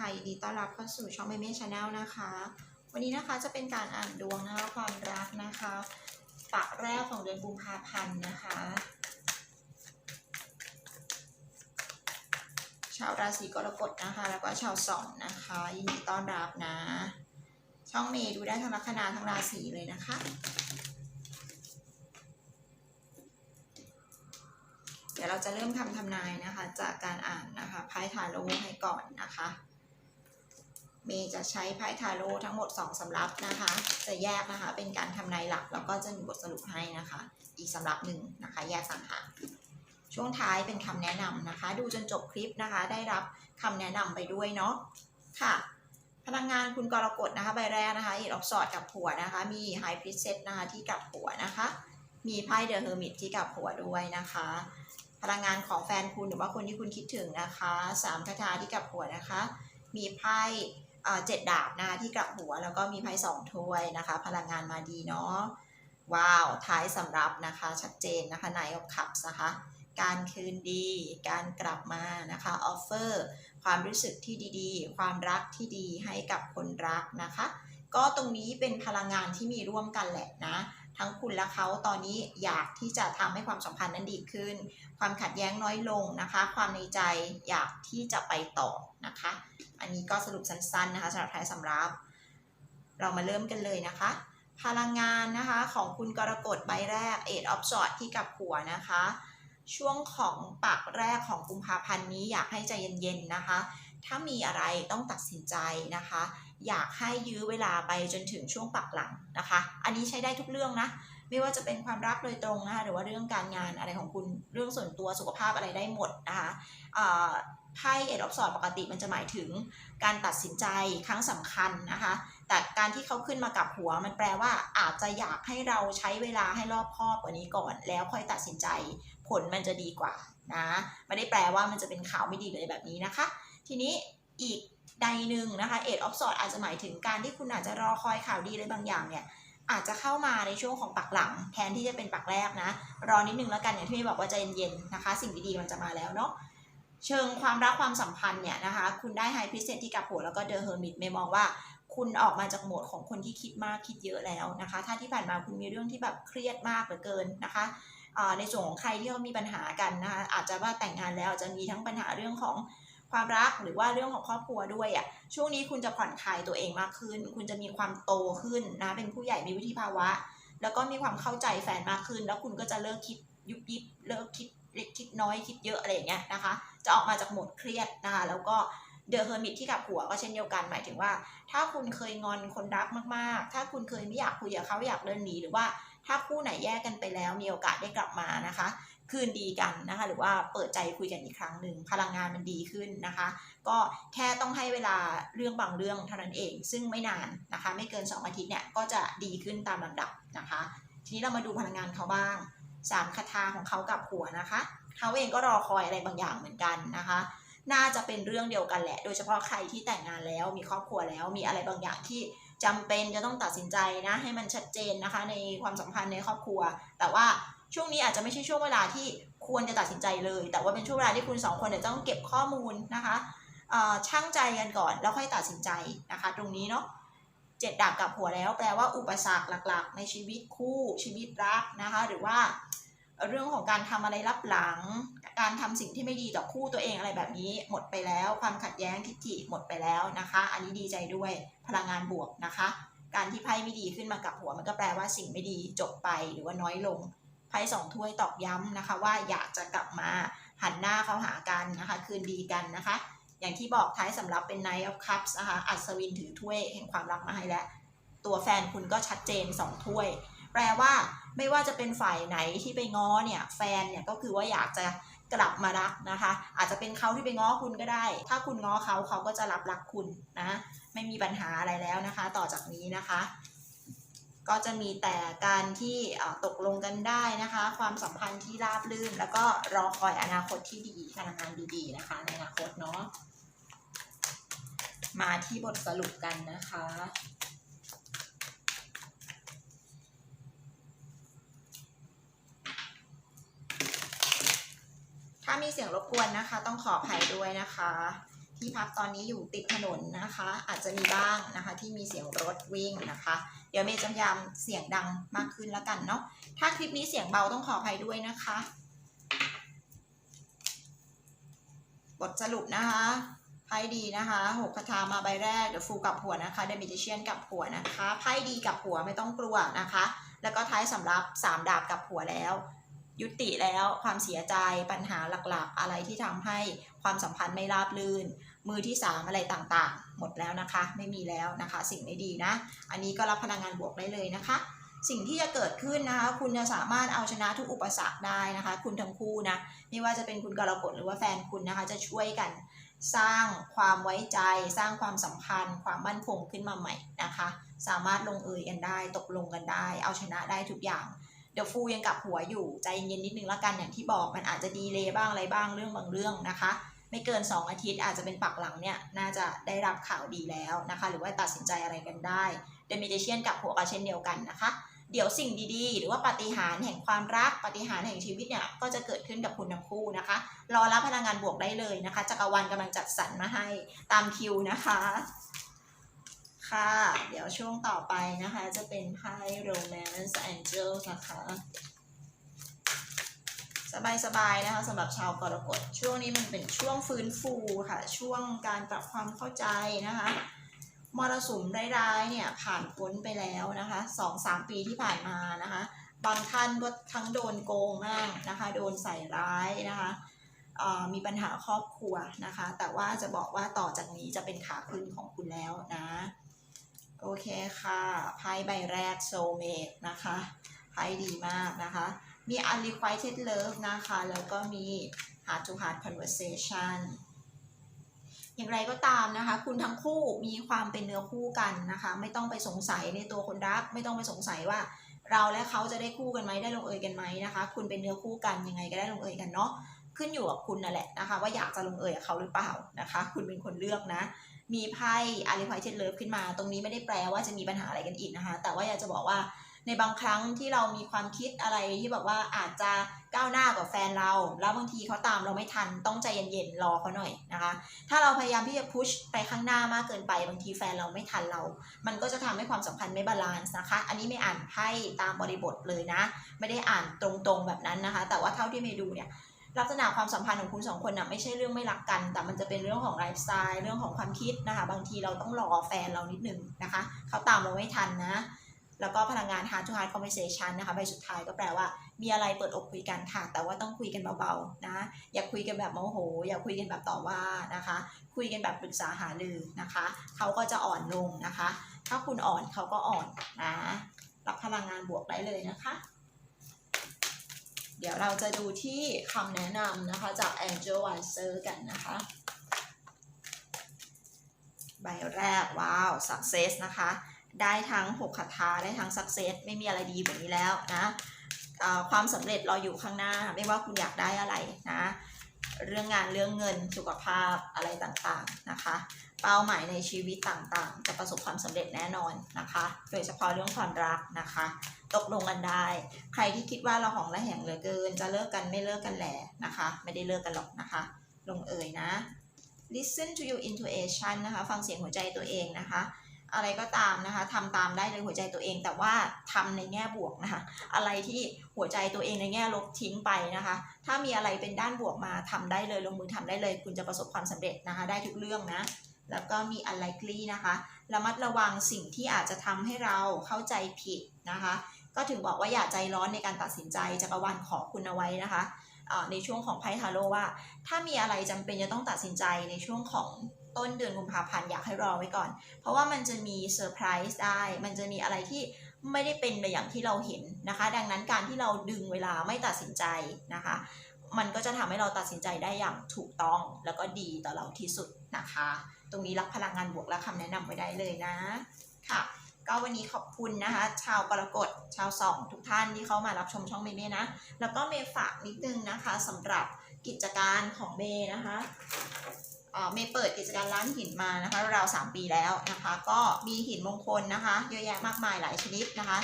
ค่ะยินดีต้อนรับเข้าสู่ช่องเมเม่ชาแนลนะคะ วันนี้นะคะจะเป็นการอ่านดวงนะคะความรักนะคะปะแรกของเดือนกุมภาพันธ์นะคะ ชาวราศีกรกฎนะคะ แล้วก็ชาวสองนะคะ ยินดีต้อนรับนะ ช่องเมย์ดูได้ทั้งลัคนาทั้งราศีเลยนะคะเดี๋ยวเราจะเริ่มทำทำนายนะคะ จากการอ่านนะคะไพ่ทาโร่ให้ก่อนนะคะ เมย์จะใช้ไพ่ทาโร่ทั้งหมด 2สำรับนะคะ จะแยกนะคะเป็นการทำนายหลักแล้วก็จะมีบทสรุปให้นะคะ อีกสำรับหนึ่งนะคะ แยกสังหารช่วงท้ายเป็นคำแนะนำนะคะ ดูจนจบคลิปนะคะ ได้รับคำแนะนำไปด้วยเนาะค่ะ พลังงานคุณกรกฎนะคะใบแรกนะคะอ็ดออฟสอดกับหัวนะคะ มีไฮพริเซตนะคะที่กับหัวนะคะ มีไพ่เดอะเฮอร์มิตที่กับหัวด้วยนะคะพลังงานของแฟนคุณหรือว่าคนที่คุณคิดถึงนะคะสามคาถาที่กับหัวนะคะ มีไพ่ เอ่อเจ็ดดาบนะคะที่กลับหัวแล้วก็มีไพ่สองถ้วยนะคะ พลังงานมาดีเนาะว้าว ท้ายสำรับนะคะ ชัดเจนนะคะนายกับขับนะคะ การคืนดี การกลับมานะคะออฟเฟอร์ความรู้สึกที่ดีๆ ความรักที่ดีให้กับคนรักนะคะ ก็ตรงนี้เป็นพลังงานที่มีร่วมกันแหละนะ ทั้งคุณและเขาตอนนี้อยากที่จะทำให้ความสัมพันธ์นั้นดีขึ้น ความขัดแย้งน้อยลงนะคะ ความในใจอยากที่จะไปต่อนะคะ อันนี้ก็สรุปสั้นๆนะคะสำหรับท้ายสำรับ เรามาเริ่มกันเลยนะคะ พลังงานนะคะของคุณกรกฎใบแรก Eight of Swords ที่กับหัวนะคะ ช่วงของปากแรกของกุมภาพันธ์นี้อยากให้ใจเย็นๆนะคะ ถ้ามีอะไรต้องตัดสินใจนะคะ อยากให้ยื้อเวลาไปจนถึงช่วงปักหลังนะคะ อันนี้ใช้ได้ทุกเรื่องนะ ไม่ว่าจะเป็นความรักโดยตรงนะคะหรือว่าเรื่องการงานอะไรของคุณเรื่องส่วนตัวสุขภาพอะไรได้หมดนะคะไพ่เอ็ดออฟสอดปกติมันจะหมายถึงการตัดสินใจครั้งสำคัญนะคะ แต่การที่เขาขึ้นมากับหัว มันแปลว่าอาจจะอยากให้เราใช้เวลาให้รอบคอบกว่านี้ก่อน แล้วค่อยตัดสินใจผลมันจะดีกว่านะ ไม่ได้แปลว่ามันจะเป็นข่าวไม่ดีเลยแบบนี้นะคะ ทีนี้อีกใดหนึ่งนะคะเอ็ดออฟสอดอาจจะหมายถึงการที่คุณอาจจะรอคอยข่าวดีอะไรบางอย่างเนี่ยอาจจะเข้ามาในช่วงของปักหลัง แทนที่จะเป็นปักแรกนะ รอนิดนึงแล้วกันอย่างที่พี่บอกว่าใจเย็นๆนะคะ สิ่งดีๆมันจะมาแล้วเนาะเชิงความรักความสัมพันธ์เนี่ยนะคะ คุณได้ไฮพิเศษที่กับหัวแล้วก็เดอะเฮอร์มิตไม่มองว่าคุณออกมาจากโหมดของคนที่คิดมากคิดเยอะแล้วนะคะ ถ้าที่ผ่านมาคุณมีเรื่องที่แบบเครียดมากเหลือเกินนะคะในส่วนของใครที่เขามีปัญหากันนะคะอาจจะว่าแต่งงานแล้วอาจจะมีทั้งปัญหาเรื่องของ ความรักหรือว่าเรื่องของครอบครัวด้วยอะ่ะช่วงนี้คุณจะผ่อนคลายตัวเองมากขึ้น คุณจะมีความโตขึ้นนะเป็นผู้ใหญ่มีวุฒิภาวะ แล้วก็มีความเข้าใจแฟนมากขึ้น แล้วคุณก็จะเลิกคิดยุบยิบเลิกคิดเล็กคิดน้อยคิดเยอะอะไรอย่างเงี้ยนะคะ จะออกมาจากโหมดเครียดนะคะแล้วก็เดอะเฮอร์มิตที่กับหัวก็เช่นเดียวกันหมายถึงว่า ถ้าคุณเคยงอนคนรักมากๆ ถ้าคุณเคยไม่อยากคุยกับเขาอยากเดินหนีหรือว่าถ้าคู่ไหนแยกกันไปแล้วมีโอกาสได้กลับมานะคะ คืนดีกันนะคะ หรือว่าเปิดใจคุยกันอีกครั้งหนึ่งพลังงานมันดีขึ้นนะคะ ก็แค่ต้องให้เวลาเรื่องบางเรื่องเท่านั้นเอง ซึ่งไม่นานนะคะ ไม่เกิน 2 อาทิตย์เนี่ยก็จะดีขึ้นตามลำดับนะคะ ทีนี้เรามาดูพลังงานเขาบ้างสามคาถาของเขากับหัวนะคะเขาเองก็รอคอยอะไรบางอย่างเหมือนกันนะคะ น่าจะเป็นเรื่องเดียวกันแหละ โดยเฉพาะใครที่แต่งงานแล้วมีครอบครัวแล้วมีอะไรบางอย่างที่จำเป็นจะต้องตัดสินใจนะให้มันชัดเจนนะคะ ในความสัมพันธ์ในครอบครัว แต่ว่า ช่วงนี้อาจจะไม่ใช่ช่วงเวลาที่ควรจะตัดสินใจเลย แต่ว่าเป็นช่วงเวลาที่คุณสองคนเนี่ยต้องเก็บข้อมูลนะคะเอ่อช่างใจกันก่อนแล้วค่อยตัดสินใจนะคะ ตรงนี้เนาะเจ็ดดาบกับหัวแล้วแปลว่าอุปสรรคหลักๆ ในชีวิตคู่ชีวิตรักนะคะ หรือว่าเรื่องของการทำอะไรรับหลัง การทำสิ่งที่ไม่ดีต่อคู่ตัวเองอะไรแบบนี้ หมดไปแล้ว ความขัดแย้งทิฏฐิหมดไปแล้วนะคะ อันนี้ดีใจด้วยพลังงานบวกนะคะ การที่ไพ่ไม่ดีขึ้นมากับหัวมันก็แปลว่าสิ่งไม่ดีจบไปหรือว่าน้อยลง ไพ่สองถ้วยตอกย้ำนะคะ ว่าอยากจะกลับมาหันหน้าเข้าหากันนะคะ คืนดีกันนะคะ อย่างที่บอกท้ายสำหรับเป็น Knight of Cups นะคะอัศวินถือถ้วยแห่งความรักมาให้แล้ว ตัวแฟนคุณก็ชัดเจนสองถ้วย แปลว่าไม่ว่าจะเป็นฝ่ายไหนที่ไปง้อเนี่ยแฟนเนี่ยก็คือว่าอยากจะกลับมารักนะคะ อาจจะเป็นเขาที่ไปง้อคุณก็ได้ ถ้าคุณง้อเขาเขาก็จะรับรักคุณนะ ไม่มีปัญหาอะไรแล้วนะคะ ต่อจากนี้นะคะ ก็จะมีแต่การที่ตกลงกันได้นะคะ ความสัมพันธ์ที่ราบรื่น แล้วก็รอคอยอนาคตที่ดีพลังงานดีๆนะคะ ในอนาคตเนาะมาที่บทสรุปกันนะคะ ถ้ามีเสียงรบกวนนะคะ ต้องขออภัยด้วยนะคะ ที่พักตอนนี้อยู่ติดถนนนะคะ อาจจะมีบ้างนะคะที่มีเสียงรถวิ่งนะคะ เดี๋ยวเมย์จะพยายามเสียงดังมากขึ้นแล้วกันเนาะถ้าคลิปนี้เสียงเบาต้องขออภัยด้วยนะคะ บทสรุปนะคะไพ่ดีนะคะหกคาถามาใบแรกเดี๋ยวฟูกับหัวนะคะเดมิเจเชียนกับหัวนะคะไพ่ดีกับหัวไม่ต้องกลัวนะคะ แล้วก็ท้ายสำรับสามดาบกับหัวแล้วยุติแล้วความเสียใจปัญหาหลักๆ อะไรที่ทำให้ความสัมพันธ์ไม่ราบรื่น มือที่สามอะไรต่างๆ หมดแล้วนะคะ ไม่มีแล้วนะคะ สิ่งไม่ดีนะ อันนี้ก็รับพลังงานบวกได้เลยนะคะ สิ่งที่จะเกิดขึ้นนะคะ คุณจะสามารถเอาชนะทุกอุปสรรคได้นะคะ คุณทั้งคู่นะไม่ว่าจะเป็นคุณกรกฎหรือว่าแฟนคุณนะคะ จะช่วยกันสร้างความไว้ใจ สร้างความสัมพันธ์ ความมั่นคงขึ้นมาใหม่นะคะ สามารถลงเอยกันได้ ตกลงกันได้ เอาชนะได้ทุกอย่างเดี๋ยวฟูยังกลับหัวอยู่ใจเย็นนิดนึงละกันอย่างที่บอกมันอาจจะดีเลยบ้างอะไรบ้างเรื่องบางเรื่องนะคะ ไม่เกิน 2 อาทิตย์ อาจจะเป็นปักหลังเนี่ยน่าจะได้รับข่าวดีแล้วนะคะ หรือว่าตัดสินใจอะไรกันได้เดมิเดเชียนกับหัวก็เช่นเดียวกันนะคะ เดี๋ยวสิ่งดีๆ หรือว่าปาฏิหาริย์แห่งความรักปาฏิหาริย์แห่งชีวิตเนี่ยก็จะเกิดขึ้นกับคุณทั้งคู่นะคะ รอรับพลังงานบวกได้เลยนะคะจักรวาลกำลังจัดสรรมาให้ตามคิวนะคะค่ะ เดี๋ยวช่วงต่อไปนะคะ จะเป็นไพ่ Romance Angels นะคะ สบายๆนะคะสำหรับชาวกรกฎช่วงนี้มันเป็นช่วงฟื้นฟูค่ะ ช่วงการปรับความเข้าใจนะคะมรสุมร้ายๆเนี่ยผ่านพ้นไปแล้วนะคะสองสามปีที่ผ่านมานะคะ บางท่านก็ทั้งโดนโกงมากนะคะ โดนใส่ร้ายนะคะมีปัญหาครอบครัวนะคะ แต่ว่าจะบอกว่าต่อจากนี้จะเป็นขาขึ้นของคุณแล้วนะ โอเคค่ะไพ่ใบแรกโซเมตนะคะไพ่ดีมากนะคะ มี unrequited love นะคะ แล้วก็มี heart to heart conversation อย่างไรก็ตามนะคะ คุณทั้งคู่มีความเป็นเนื้อคู่กันนะคะ ไม่ต้องไปสงสัยในตัวคนรัก ไม่ต้องไปสงสัยว่าเราและเขาจะได้คู่กันไหมได้ลงเอยกันไหมนะคะ คุณเป็นเนื้อคู่กันยังไงก็ได้ลงเอยกันเนาะขึ้นอยู่กับคุณนั่นแหละนะคะ ว่าอยากจะลงเอยกับเขาหรือเปล่านะคะ คุณเป็นคนเลือกนะ มีไพ่ unrequited love ขึ้นมา ตรงนี้ไม่ได้แปลว่าจะมีปัญหาอะไรกันอีกนะคะ แต่ว่าอยากจะบอกว่า ในบางครั้งที่เรามีความคิดอะไรที่แบบว่าอาจจะก้าวหน้ากว่าแฟนเรา แล้วบางทีเขาตามเราไม่ทันต้องใจเย็นๆรอเขาหน่อยนะคะ ถ้าเราพยายามที่จะพุชไปข้างหน้ามากเกินไปบางทีแฟนเราไม่ทันเรา มันก็จะทำให้ความสัมพันธ์ไม่บาลานซ์นะคะ อันนี้ไม่อ่านไพ่ตามบริบทเลยนะ ไม่ได้อ่านตรงๆแบบนั้นนะคะ แต่ว่าเท่าที่เมดูเนี่ยลักษณะความสัมพันธ์ของคุณสองคนน่ะไม่ใช่เรื่องไม่รักกัน แต่มันจะเป็นเรื่องของไลฟ์สไตล์เรื่องของความคิดนะคะ บางทีเราต้องรอแฟนเรานิดนึงนะคะ เขาตามเราไม่ทันนะ แล้วก็พลังงาน heart to heart conversation นะคะใบสุดท้ายก็แปลว่า มีอะไรเปิดอกคุยกันค่ะ แต่ว่าต้องคุยกันเบาๆนะอย่าคุยกันแบบโมโห อย่าคุยกันแบบต่อว่านะคะ คุยกันแบบปรึกษาหารือนะคะเขาก็จะอ่อนลงนะคะ ถ้าคุณอ่อนเขาก็อ่อนนะรับพลังงานบวกได้เลยนะคะ เดี๋ยวเราจะดูที่คำแนะนำนะคะจาก Angel Wiser กันนะคะใบแรกว้าว success นะคะ ได้ทั้ง6คาถาได้ทั้ง success ไม่มีอะไรดีกว่านี้แล้วนะความสำเร็จรออยู่ข้างหน้า ไม่ว่าคุณอยากได้อะไรนะ เรื่องงานเรื่องเงินสุขภาพอะไรต่างๆนะคะ เป้าหมายในชีวิตต่างๆ จะประสบความสำเร็จแน่นอนนะคะ โดยเฉพาะเรื่องความรักนะคะ ตกลงกันได้ ใครที่คิดว่าเราของระแหงเหลือเกิน จะเลิกกันไม่เลิกกันแหละนะคะ ไม่ได้เลิกกันหรอกนะคะ ลงเอ่ยนะ listen to your intuition นะคะ ฟังเสียงหัวใจตัวเองนะคะ อะไรก็ตามนะคะทำตามได้เลยหัวใจตัวเองแต่ว่าทำในแง่บวกนะคะ อะไรที่หัวใจตัวเองในแง่ลบทิ้งไปนะคะ ถ้ามีอะไรเป็นด้านบวกมาทำได้เลยลงมือทำได้เลย คุณจะประสบความสำเร็จนะคะ ได้ทุกเรื่องนะแล้วก็มี unlikely นะคะระมัดระวังสิ่งที่อาจจะทำให้เราเข้าใจผิดนะคะ ก็ถึงบอกว่าอย่าใจร้อนในการตัดสินใจจักรวาลขอคุณเอาไว้นะคะในช่วงของไพ่ทาโร่ว่า ถ้ามีอะไรจำเป็นจะต้องตัดสินใจในช่วงของ ต้นเดือนกุมภาพันธ์อยากให้รอไว้ก่อน เพราะว่ามันจะมีเซอร์ไพรส์ได้ มันจะมีอะไรที่ไม่ได้เป็นไปอย่างที่เราเห็นนะคะ ดังนั้นการที่เราดึงเวลาไม่ตัดสินใจนะคะ มันก็จะทำให้เราตัดสินใจได้อย่างถูกต้องแล้วก็ดีต่อเราที่สุดนะคะ ตรงนี้รับพลังงานบวกและคำแนะนำไว้ได้เลยนะค่ะก็วันนี้ขอบคุณนะคะ ชาวกรกฎชาวสองทุกท่านที่เข้ามารับชมช่องเมย์เมย์นะ แล้วก็เมย์ฝากนิดนึงนะคะสำหรับกิจการของเมย์นะคะ เอ่อเมย์เปิดกิจการร้านหินมานะคะราวสามปีแล้วนะคะ ก็มีหินมงคลนะคะ เยอะแยะมากมายหลายชนิดนะคะ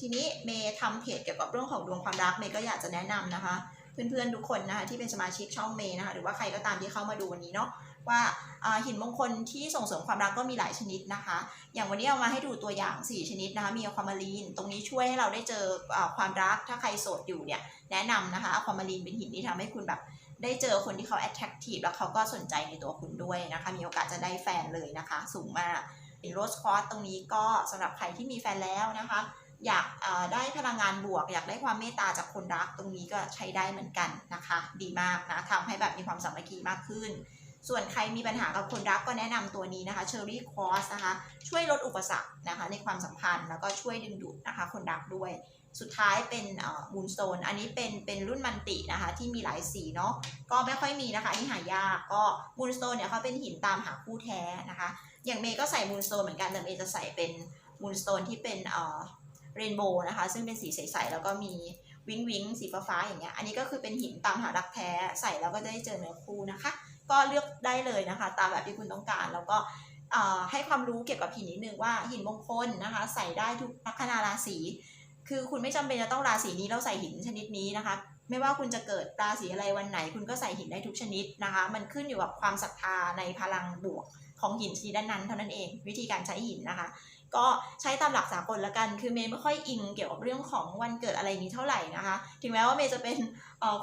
ทีนี้เมย์ทำเพจเกี่ยวกับเรื่องของดวงความรักเมย์ก็อยากจะแนะนำนะคะ เพื่อนๆทุกคนนะคะที่เป็นสมาชิกช่องเมย์นะคะหรือว่าใครก็ตามที่เข้ามาดูวันนี้เนาะว่าหินมงคลที่ส่งเสริมความรักก็มีหลายชนิดนะคะ อย่างวันนี้เอามาให้ดูตัวอย่าง 4 ชนิดนะคะ มีอะความารีน ตรงนี้ช่วยให้เราได้เจออความรัก ถ้าใครโสดอยู่เนี่ยแนะนำนะคะอะความารีนเป็นหินที่ทำให้คุณแบบ ได้เจอคนที่เขา attractive แล้วเขาก็สนใจในตัวคุณด้วยนะคะ มีโอกาสจะได้แฟนเลยนะคะ สูงมากเป็นโรสคอร์สตรงนี้ก็สำหรับใครที่มีแฟนแล้วนะคะ อยากได้พลังงานบวก อยากได้ความเมตตาจากคนรักตรงนี้ก็ใช้ได้เหมือนกันนะคะ ดีมากนะทำให้แบบมีความสามัคคีมากขึ้น ส่วนใครมีปัญหากับคนรักก็แนะนำตัวนี้นะคะเชอรี่คอร์สนะคะ ช่วยลดอุปสรรคนะคะในความสัมพันธ์แล้วก็ช่วยดึงดูดนะคะคนรักด้วย สุดท้ายเป็นมูนโตนอันนี้เป็นเป็นรุ่นมันตินะคะ ที่มีหลายสีเนาะ ก็ไม่ค่อยมีนะคะอันนี่หายาก ก็มูนโตนเนี่ยเขาเป็นหินตามหาคู่แท้นะคะ อย่างเมย์ก็ใส่มูนโตนเหมือนกันแต่เมย์จะใส่เป็นมูนโตนที่เป็นเอ่อเรนโบว์นะคะ ซึ่งเป็นสีใสๆแล้วก็มีวิงวิงสีฟ้าๆอย่างเงี้ย อันนี้ก็คือเป็นหินตามหารักแท้ใส่แล้วก็จะได้เจอเนื้อคู่นะคะ ก็เลือกได้เลยนะคะ ตามแบบที่คุณต้องการ แล้วก็เอ่อให้ความรู้เกี่ยวกับหินนิดนึงว่าหินมงคลนะคะ ใส่ได้ทุกลัคนาราศี คือคุณไม่จำเป็นจะต้องราศีนี้แล้วใส่หินชนิดนี้นะคะ ไม่ว่าคุณจะเกิดราศีอะไรวันไหน คุณก็ใส่หินได้ทุกชนิดนะคะ มันขึ้นอยู่กับความศรัทธาในพลังบวกของหินชนิดนั้นเท่านั้นเอง วิธีการใช้หินนะคะ ก็ใช้ตามหลักสากลละกัน คือเมย์ไม่ค่อยอิงเกี่ยวกับเรื่องของวันเกิดอะไรนี้เท่าไหร่นะคะ ถึงแม้ว่าเมย์จะเป็น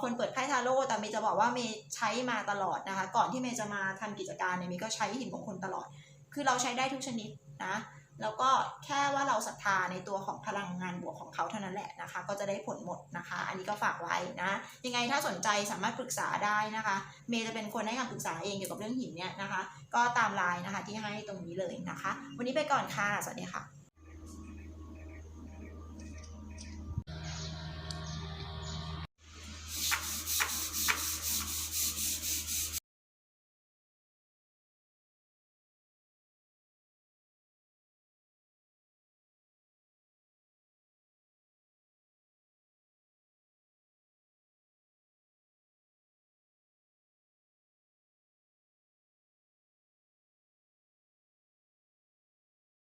คนเปิดไพ่ทาโร่แต่เมย์จะบอกว่าเมย์ใช้มาตลอดนะคะ ก่อนที่เมย์จะมาทำกิจการเนี่ยเมย์ก็ใช้หินมงคลตลอด คือเราใช้ได้ทุกชนิดนะ แล้วก็แค่ว่าเราศรัทธาในตัวของพลังงานบวกของเขาเท่านั้นแหละนะคะ ก็จะได้ผลหมดนะคะ อันนี้ก็ฝากไว้นะ ยังไงถ้าสนใจสามารถปรึกษาได้นะคะ เมย์จะเป็นคนให้คำปรึกษาเองเกี่ยวกับเรื่องหินเนี่ยนะคะ ก็ตามไลน์นะคะที่ให้ตรงนี้เลยนะคะ วันนี้ไปก่อนค่ะ สวัสดีค่ะ